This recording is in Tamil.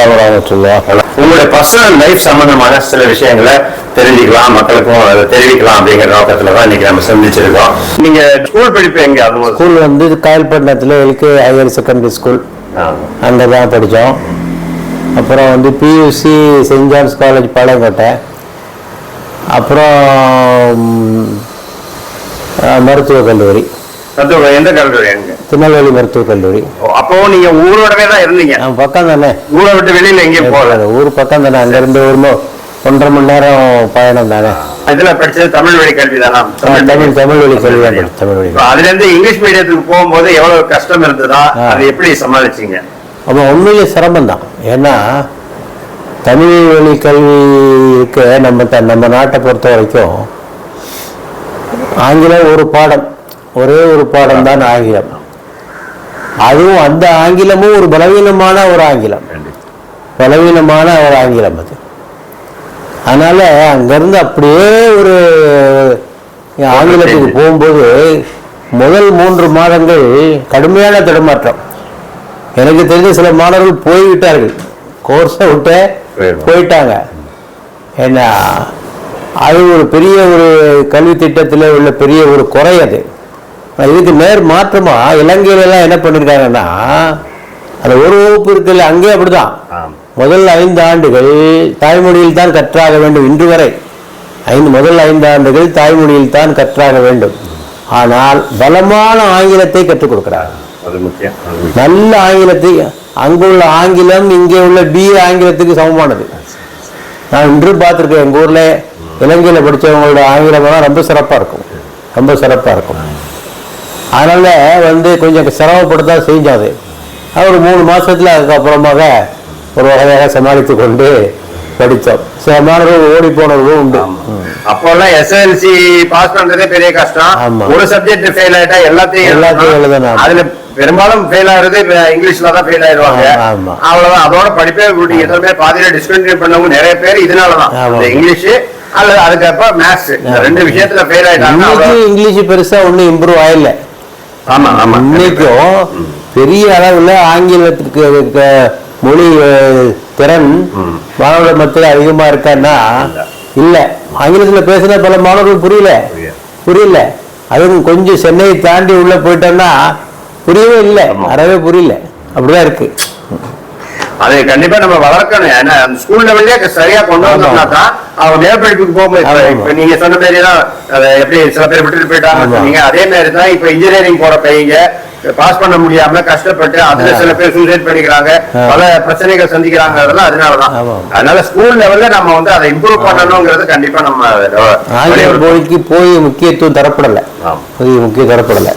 வபரகாத்துஹு. உங்களுடைய பர்சனல் லைஃப் சம்பந்தமான சில விஷயங்களை தெரிஞ்சுக்கலாம் மக்களுக்கும் அதை தெரிவிக்கலாம் அப்படிங்கிற நோக்கத்துல தான் இன்னைக்கு நம்ம சந்திச்சிருக்கோம். நீங்க ஸ்கூல் படிப்பு எங்க? அது ஸ்கூல் வந்து காயல்பட்டினத்தில் எல்கே ஹையர் செகண்டரி ஸ்கூல் அங்கே தான் படித்தோம். அப்புறம் வந்து PUC Saint John's college Palayamkottai. அப்புறம் மருத்துவக் கல்லூரி. தத்துவ எந்த கல்லூரி? எங்க? திருநெல்வேலி மருத்துவக் கல்லூரி. அப்போ நீங்க ஊரோடவே தான் இருந்தீங்க. நம்ம பக்கம் தானே? ஊரை விட்டு வெளியில எங்கேயும் போகல. ஊர் பக்கம் தானே? அங்கேருந்து ஒரு ஒன்றரை மணி நேரம் பயணம் தானே? இதுல படிச்சது தமிழ் வழி கல்வி தானா? தமிழ் தமிழ் வழி. கல்வி தான் தமிழ் வழி அதுல இருந்து இங்கிலீஷ் மீடியத்துக்கு போகும்போது எவ்வளவு கஷ்டம் இருந்ததா. அதை எப்படி சமாளிச்சீங்க? அப்போ உண்மையிலே சிரமம் தான். ஏன்னா தமிழ் வழி கல்வி இருக்க நம்ம நம்ம நாட்டை பொறுத்த வரைக்கும் ஆங்கிலம் ஒரு பாடம். ஒரே ஒரு பாடம் தான் ஆங்கிலம். அதுவும் அந்த ஆங்கிலமும் ஒரு பலவீனமான ஒரு ஆங்கிலம். பலவீனமான ஒரு ஆங்கிலம் அது. அதனால அங்கேருந்து அப்படியே ஒரு ஆங்கிலத்துக்கு போகும்போது முதல் மூன்று மாதங்கள் கடுமையான தடுமாற்றம். எனக்கு தெரிஞ்ச சில மாணவர்கள் போய்விட்டார்கள். கோர்ஸை விட்டு போயிட்டாங்க. ஏன்னா அது ஒரு பெரிய ஒரு கல்வி திட்டத்தில் உள்ள பெரிய ஒரு குறை அது. இதுக்கு நேர் மாற்றமா? இலங்கையில எல்லாம் என்ன பண்ணிருக்காங்கன்னா அந்த ஒரு வகுப்பு இருக்குல்ல அங்கேயே அப்படிதான். முதல் ஐந்து ஆண்டுகள் தாய்மொழியில் தான் கற்றாக வேண்டும் இன்று வரை. ஐந்து முதல் ஐந்து ஆண்டுகள் தாய்மொழியில் தான் கற்றாக வேண்டும். ஆனால் பலமான ஆங்கிலத்தை கற்றுக் கொடுக்கிறார். நல்ல ஆங்கிலத்தை அங்குள்ள ஆங்கிலம் இங்கே உள்ள பிஏ ஆங்கிலத்துக்கு சமமானது. நான் இன்று பார்த்துருக்கேன் எங்கள் ஊரில் இலங்கையில் படித்தவங்களோட ஆங்கிலமெல்லாம் ரொம்ப சிறப்பாக இருக்கும். ரொம்ப சிறப்பாக இருக்கும். அதனால் வந்து கொஞ்சம் சிரமப்பட்டு அது அது ஒரு மூணு மாசத்துல அதுக்கப்புறமாக ஒரு வகையாக சமாளித்து கொண்டு படித்தோம். சில மாணவர்கள் ஓடி போனவர்களும் உண்டு. அப்போல்லாம் எஸ்எல்சி பாஸ் பண்றதே பெரிய கஷ்டம். ஆமா. ஒரு சப்ஜெக்ட் ஃபெயில் ஆயிட்டா எல்லாத்தையும் எல்லாத்தையும் எழுதணும். அதுல பெரும்பாலும் ஃபெயில் ஆகுறது இப்ப இங்கிலீஷ்ல தான் ஃபெயில் ஆயிடுவாங்க. அவ்வளவுதான். அதோட படிப்பே எதுவுமே பாதியில டிஸ்கண்டினியூ பண்ணவங்க நிறைய பேர் இதனாலதான். ஆமா. இந்த இங்கிலீஷ் அல்லது அதுக்கப்புறம் மேத்ஸ் ரெண்டு விஷயத்துல ஃபெயில் ஆயிட்டாங்க இங்கிலீஷ் பெருசா ஒன்றும் இம்ப்ரூவ் ஆமா இன்னைக்கும் பெரிய அளவில் ஆங்கிலத்துக்கு இருக்க மொழி திறன் மாணவர்கள் மத்தியில் அதிகமா இருக்கான்னா இல்ல. ஆங்கிலத்துல பேசுனா பல மாணவர்கள் புரியல. புரியல. அதுவும் கொஞ்சம் சென்னையை தாண்டி உள்ள போயிட்டோம்னா புரியவே இல்லை. அறவே புரியல. அப்படிதான் இருக்கு. அது கண்டிப்பா நம்ம வளர்க்கணும் ஏன்னா அந்த ஸ்கூல் லெவல்லே சரியா கொண்டு வந்தோம்னா தான் அவங்க மேற்படிப்புக்கு போகும்போது இப்ப- நீங்க சொன்ன மாதிரி தான் அதை எப்படி சில பேர் விட்டுட்டு போயிட்டாங்க. சொன்னீங்க அதே மாதிரி தான் இப்ப இன்ஜினியரிங் போற பையங்க பாஸ் பண்ண முடியாம கஷ்டப்பட்டு அதுல. சில பேர் சூசைட் பண்ணிக்கிறாங்க. பல பிரச்சனைகள் சந்திக்கிறாங்க அதெல்லாம் அதனாலதான். அதனால ஸ்கூல் லெவல்ல நம்ம வந்து அதை இம்ப்ரூவ் பண்ணணுங்கிறது கண்டிப்பா நம்ம ஆங்கில போய் முக்கியத்துவம் தரப்படலை முக்கியம் தரப்படலை